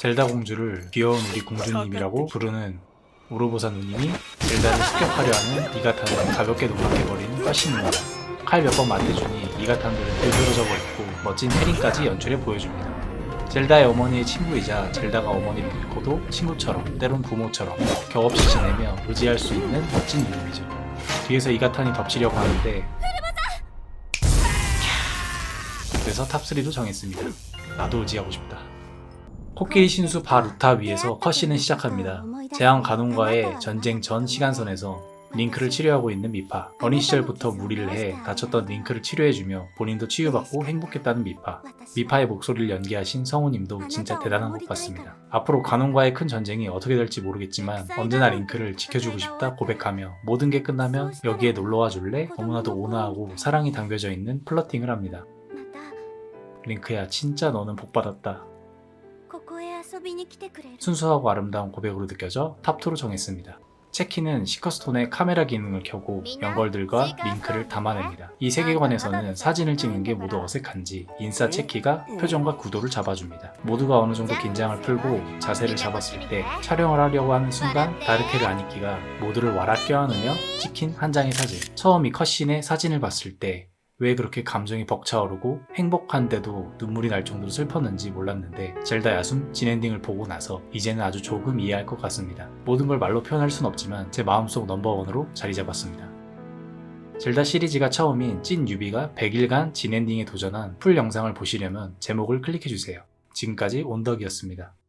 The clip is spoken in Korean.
젤다 공주를 귀여운 우리 공주님이라고 부르는 우르보사 누님이 젤다를 습격하려 하는 이가탄을 가볍게 농락해버리는 화신입니다. 칼 몇 번 맞대주니 이가탄들은 들들어져 버렸고 멋진 해링까지 연출해 보여줍니다. 젤다의 어머니의 친구이자 젤다가 어머니를 잃고도 친구처럼 때론 부모처럼 격없이 지내며 의지할 수 있는 멋진 누님이죠. 뒤에서 이가탄이 덮치려고 하는데 그래서 탑3도 정했습니다. 나도 의지하고 싶다. 코끼리 신수 바루타 위에서 컷신은 시작합니다. 재앙 가놈과의 전쟁 전 시간선에서 링크를 치료하고 있는 미파. 어린 시절부터 무리를 해 다쳤던 링크를 치료해주며 본인도 치유받고 행복했다는 미파. 미파의 목소리를 연기하신 성우님도 진짜 대단한 것 같습니다. 앞으로 가놈과의 큰 전쟁이 어떻게 될지 모르겠지만 언제나 링크를 지켜주고 싶다 고백하며 모든 게 끝나면 여기에 놀러와 줄래? 너무나도 온화하고 사랑이 담겨져 있는 플러팅을 합니다. 링크야 진짜 너는 복받았다. 순수하고 아름다운 고백으로 느껴져 탑2로 정했습니다. 체키는 시커스톤의 카메라 기능을 켜고 연걸들과 링크를 담아냅니다. 이 세계관에서는 사진을 찍는 게 모두 어색한지 인싸 체키가 표정과 구도를 잡아줍니다. 모두가 어느 정도 긴장을 풀고 자세를 잡았을 때 촬영을 하려고 하는 순간 다르케르 아니키가 모두를 와락 껴안으며 찍힌 한 장의 사진. 처음 이 컷신의 사진을 봤을 때 왜 그렇게 감정이 벅차오르고 행복한데도 눈물이 날 정도로 슬펐는지 몰랐는데 젤다 야숨 진엔딩을 보고 나서 이제는 아주 조금 이해할 것 같습니다. 모든 걸 말로 표현할 순 없지만 제 마음속 넘버원으로 자리 잡았습니다. 젤다 시리즈가 처음인 찐 유비가 100일간 진엔딩에 도전한 풀 영상을 보시려면 제목을 클릭해주세요. 지금까지 온덕이었습니다.